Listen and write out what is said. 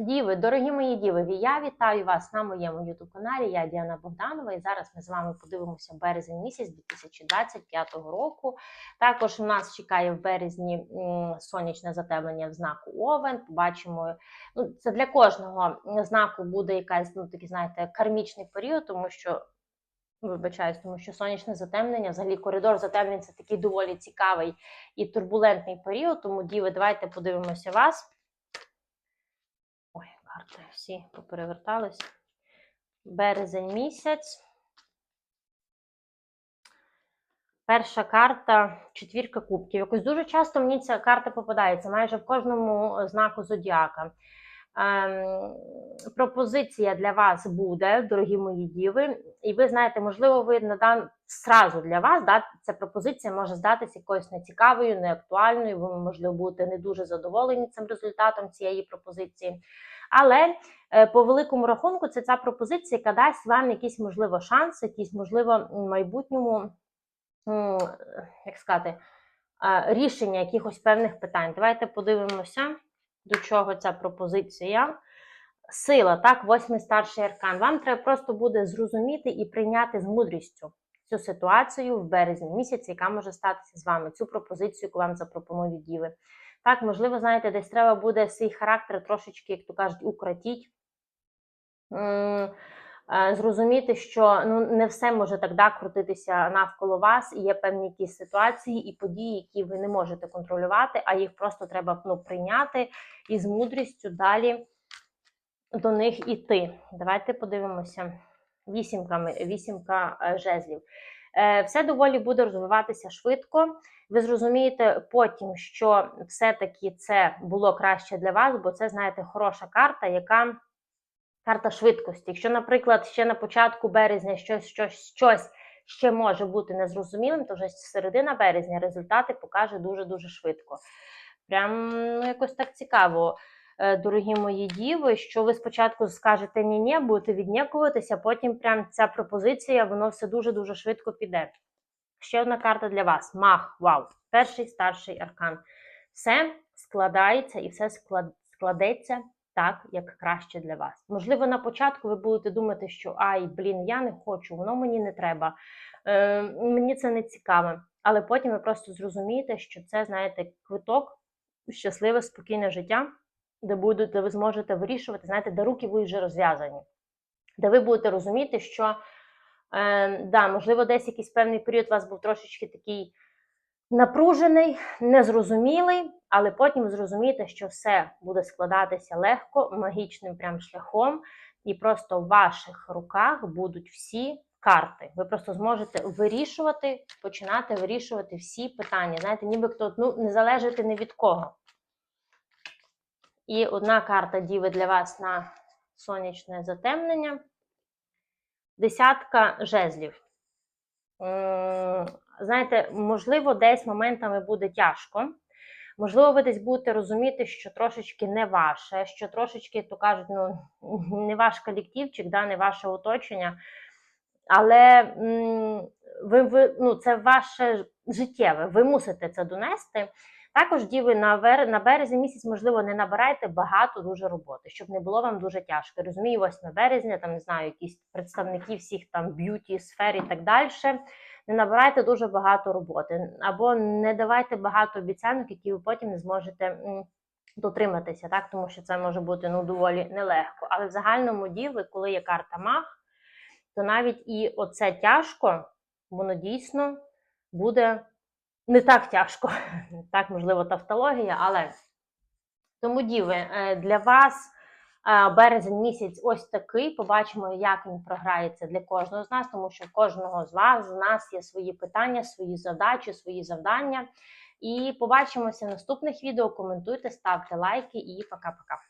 Діви, дорогі мої діви, я вітаю вас на моєму youtube каналі. Я Діана Богданова, і зараз ми з вами подивимося березень місяць 2025 року. Також у нас чекає в березні сонячне затемнення в знаку Овен. Побачимо, ну це для кожного знаку буде якась ну такий, знаєте, кармічний період, тому що. Вибачаюсь, тому що сонячне затемнення, взагалі коридор затемнень це такий доволі цікавий і турбулентний період. Тому діви, давайте подивимося вас. Карти всі поперевертались. Березень місяць. Перша карта четвірка кубків. Якось дуже часто мені ця карта попадається, майже в кожному знаку зодіака. Ем, пропозиція для вас буде, дорогі мої діви, і ви знаєте, можливо, ви надан сразу для вас да, ця пропозиція може здатися якоюсь нецікавою, неактуальною. Ви, можливо, будете не дуже задоволені цим результатом цієї пропозиції. Але е, по великому рахунку це ця пропозиція, яка дасть вам якийсь, можливо, шанс, якийсь, можливо, майбутньому, як сказати, е, рішення якихось певних питань. Давайте подивимося, до чого ця пропозиція. Сила, так, восьмий старший аркан. Вам треба просто буде зрозуміти і прийняти з мудрістю цю ситуацію в березні місяці, яка може статися з вами, цю пропозицію, яку вам запропонують діви. Так, можливо, знаєте, десь треба буде свій характер трошечки, як то кажуть, укротіть. Е, Зрозуміти, що ну не все може так да, крутитися навколо вас, і є певні якісь ситуації і події, які ви не можете контролювати, а їх просто треба ну, прийняти і з мудрістю далі до них іти. Давайте подивимося вісімками, вісімка е, жезлів. Е, Все доволі буде розвиватися швидко. Ви зрозумієте потім, що все-таки це було краще для вас, бо це, знаєте, хороша карта, яка карта швидкості. Якщо, наприклад, ще на початку березня щось, щось, щось ще може бути незрозумілим, то вже середина березня результати покаже дуже-дуже швидко. Прям ну, якось так цікаво, е, дорогі мої діви, що ви спочатку скажете ні-ні, будете віднікуватися, потім прям ця пропозиція, воно все дуже-дуже швидко піде. Ще одна карта для вас. Мах, вау. Перший старший аркан. Все складається і все склад- складеться так, як краще для вас. Можливо, на початку ви будете думати, що ай, блін, я не хочу, воно мені не треба, е, мені це не цікаве. Але потім ви просто зрозумієте, що це, знаєте, квиток щасливе, спокійне життя, де будете, де ви зможете вирішувати, знаєте, де руки будуть вже розв'язані, де ви будете розуміти, що Е, да, можливо, десь якийсь певний період у вас був трошечки такий напружений, незрозумілий, але потім зрозумієте, що все буде складатися легко, магічним прям шляхом, і просто в ваших руках будуть всі карти. Ви просто зможете вирішувати, починати вирішувати всі питання. Знаєте, ніби хто ну, не залежати ні від кого. І одна карта діви для вас на сонячне затемнення. Десятка жезлів. Знаєте, можливо, десь моментами буде тяжко. Можливо, ви десь будете розуміти, що трошечки не ваше, що трошечки, то кажуть, ну, не ваш колективчик, да, не ваше оточення. Але ви, ви, ну, це ваше життєве, ви мусите це донести. Також, діви, на, вер... на березні місяць, можливо, не набирайте багато дуже роботи, щоб не було вам дуже тяжко. Розумію, 8 березня, там не знаю, якісь представники всіх там б'юті сфер і так далі. Не набирайте дуже багато роботи, або не давайте багато обіцянок, які ви потім не зможете дотриматися, так тому що це може бути ну доволі нелегко. Але в загальному ділі, коли є карта мах, то навіть і оце тяжко, воно дійсно буде не так тяжко. Так, можливо, тавтологія, але тому, діви, е, для вас березень місяць ось такий. Побачимо, як він програється для кожного з нас, тому що кожного з вас з нас є свої питання, свої задачі, свої завдання. І побачимося в наступних відео. Коментуйте, ставте лайки і пока-пока.